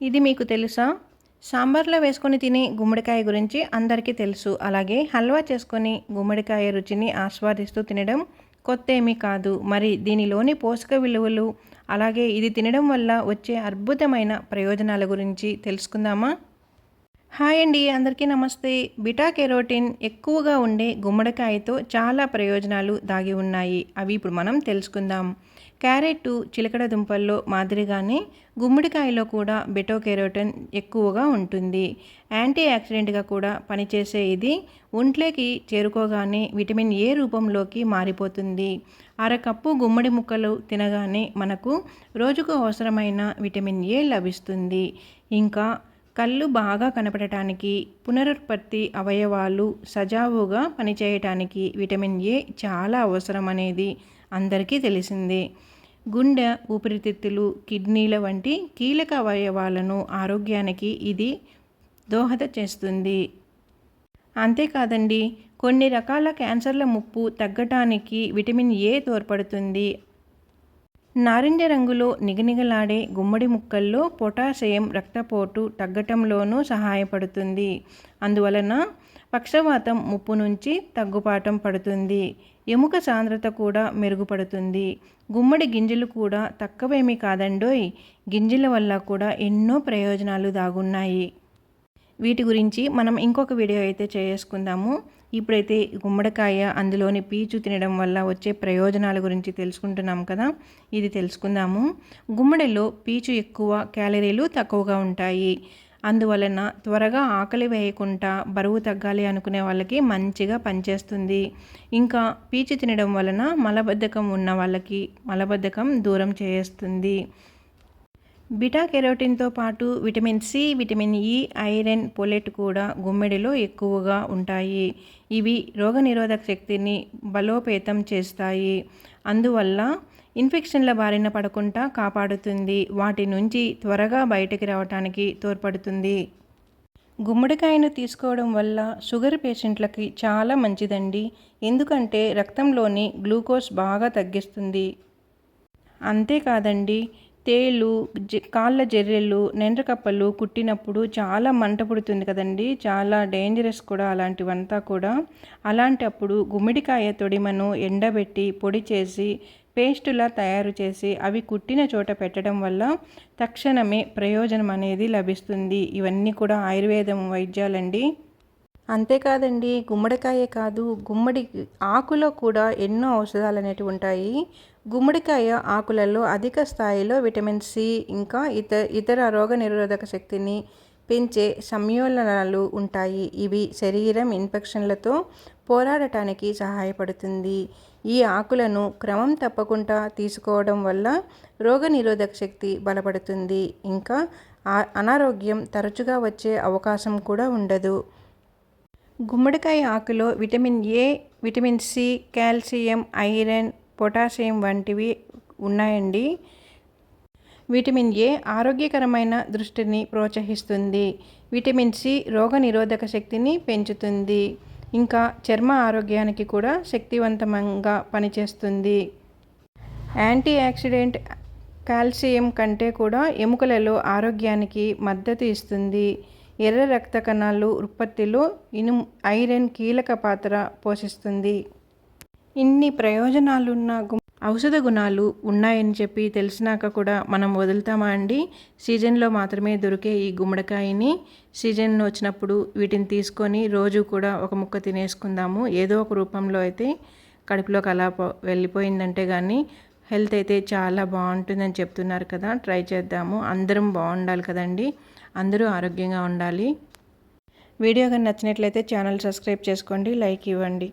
ఇది మీకు తెలుసా? సాంబార్లో వేసుకొని తినే గుమ్మడికాయ గురించి అందరికీ తెలుసు. అలాగే హల్వా చేసుకొని గుమ్మడికాయ రుచిని ఆస్వాదిస్తూ తినడం కొత్త ఏమీ కాదు. మరి దీనిలోని పోషక విలువలు అలాగే ఇది తినడం వల్ల వచ్చే అద్భుతమైన ప్రయోజనాల గురించి తెలుసుకుందామా? హాయ్ అండి అందరికీ నమస్తే. బిటా కెరోటిన్ ఎక్కువగా ఉండే గుమ్మడికాయతో చాలా ప్రయోజనాలు దాగి ఉన్నాయి. అవి ఇప్పుడు మనం తెలుసుకుందాం. క్యారెట్ చిలకడ దుంపల్లో మాదిరిగానే గుమ్మడికాయలో కూడా బెటోకెరోటిన్ ఎక్కువగా ఉంటుంది. యాంటీ ఆక్సిడెంట్గా కూడా పనిచేసే ఇది ఒంట్లోకి చేరుకోగానే విటమిన్ ఏ రూపంలోకి మారిపోతుంది. అరకప్పు గుమ్మడి ముక్కలు తినగానే మనకు రోజుకు అవసరమైన విటమిన్ ఏ లభిస్తుంది. ఇంకా కళ్ళు బాగా కనపడటానికి పునరుత్పత్తి అవయవాలు సజావుగా పనిచేయటానికి విటమిన్ ఏ చాలా అవసరం అనేది అందరికీ తెలిసిందే. గుండె ఊపిరితిత్తులు కిడ్నీల వంటి కీలక అవయవాలను ఆరోగ్యానికి ఇది దోహద చేస్తుంది. అంతేకాదండి కొన్ని రకాల క్యాన్సర్ల ముప్పు తగ్గటానికి విటమిన్ ఏ తోడ్పడుతుంది నారింజ రంగులో నిగనిగలాడే గుమ్మడి ముక్కల్లో పొటాషియం రక్తపోటు తగ్గటంలోనూ సహాయపడుతుంది. అందువలన పక్షవాతం ముప్పు నుంచి తగ్గుపాటం పడుతుంది. ఎముక సాంద్రత కూడా మెరుగుపడుతుంది. గుమ్మడి గింజలు కూడా తక్కువేమీ కాదండోయ్. గింజల వల్ల కూడా ఎన్నో ప్రయోజనాలు దాగున్నాయి. వీటి గురించి మనం ఇంకొక వీడియో అయితే చేసుకుందాము. ఇప్పుడైతే గుమ్మడికాయ అందులోని పీచు తినడం వల్ల వచ్చే ప్రయోజనాల గురించి తెలుసుకుంటున్నాం కదా. ఇది తెలుసుకుందాము. గుమ్మడిలో పీచు ఎక్కువ క్యాలరీలు తక్కువగా ఉంటాయి. అందువలన త్వరగా ఆకలి వేయకుండా బరువు తగ్గాలి అనుకునే వాళ్ళకి మంచిగా పనిచేస్తుంది. ఇంకా పీచు తినడం వలన మలబద్ధకం ఉన్న వాళ్ళకి మలబద్ధకం దూరం చేస్తుంది. బిటా కెరోటిన్తో పాటు vitamin C vitamin E iron folate కూడా గుమ్మెడిలో ఎక్కువగా ఉంటాయి. ఇవి రోగనిరోధక శక్తిని బలోపేతం చేస్తాయి. అందువల్ల ఇన్ఫెక్షన్ల బారిన పడకుండా కాపాడుతుంది. వాటి నుంచి త్వరగా బయటకు రావటానికి తోడ్పడుతుంది. గుమ్మడికాయను తీసుకోవడం వల్ల షుగర్ పేషెంట్లకి చాలా మంచిదండి. ఎందుకంటే రక్తంలోని గ్లూకోజ్ బాగా తగ్గిస్తుంది. అంతేకాదండి తేళ్ళు కాళ్ళ జర్రెలు నెండ్రకప్పలు కుట్టినప్పుడు చాలా మంట పుడుతుంది కదండి. చాలా డేంజరస్ కూడా అలాంటివంతా కూడా. అలాంటప్పుడు గుమ్మిడికాయ తొడిమను ఎండబెట్టి పొడి చేసి పేస్టులా తయారు చేసి అవి కుట్టిన చోట పెట్టడం వల్ల తక్షణమే ప్రయోజనం అనేది లభిస్తుంది. ఇవన్నీ కూడా ఆయుర్వేదం వైద్యాలండి. అంతేకాదండి గుమ్మడికాయే కాదు గుమ్మడి ఆకులో కూడా ఎన్నో ఔషధాలు అనేటివి ఉంటాయి. గుమ్మడికాయ ఆకులలో అధిక స్థాయిలో విటమిన్ సి ఇంకా ఇత ఇతర రోగ నిరోధక శక్తిని పెంచే సంయోలనాలు ఉంటాయి. ఇవి శరీరం ఇన్ఫెక్షన్లతో పోరాడటానికి సహాయపడుతుంది. ఈ ఆకులను క్రమం తప్పకుండా తీసుకోవడం వల్ల రోగనిరోధక శక్తి బలపడుతుంది. ఇంకా అనారోగ్యం తరచుగా వచ్చే అవకాశం కూడా ఉండదు. గుమ్మడికాయ ఆకులో vitamin A vitamin C calcium iron potassium వంటివి ఉన్నాయండి. విటమిన్ ఏ ఆరోగ్యకరమైన దృష్టిని ప్రోత్సహిస్తుంది. విటమిన్ సి రోగనిరోధక శక్తిని పెంచుతుంది. ఇంకా చర్మ ఆరోగ్యానికి కూడా శక్తివంతంగా పనిచేస్తుంది. యాంటీ ఆక్సిడెంట్ కాల్షియం కంటే కూడా ఎముకలలో ఆరోగ్యానికి మద్దతు ఇస్తుంది. ఎర్ర రక్త కణాలు ఉత్పత్తిలో ఇను ఐరన్ కీలక పాత్ర పోషిస్తుంది. ఇన్ని ప్రయోజనాలున్న ఔషధ గుణాలు ఉన్నాయని చెప్పి తెలిసినాక కూడా మనం వదులుతామా అండి? సీజన్లో మాత్రమే దొరికే ఈ గుమ్మడికాయని సీజన్ వచ్చినప్పుడు వీటిని తీసుకొని రోజు కూడా ఒక ముక్క తినేసుకుందాము. ఏదో ఒక రూపంలో అయితే కడుపులోకి అలా వెళ్ళిపోయిందంటే కానీ హెల్త్ అయితే చాలా బాగుంటుందని చెప్తున్నారు కదా. ట్రై చేద్దాము. అందరం బాగుండాలి కదండి. అందరూ ఆరోగ్యంగా ఉండాలి. వీడియో కానీ నచ్చినట్లయితే ఛానల్ సబ్స్క్రైబ్ చేసుకోండి. లైక్ ఇవ్వండి.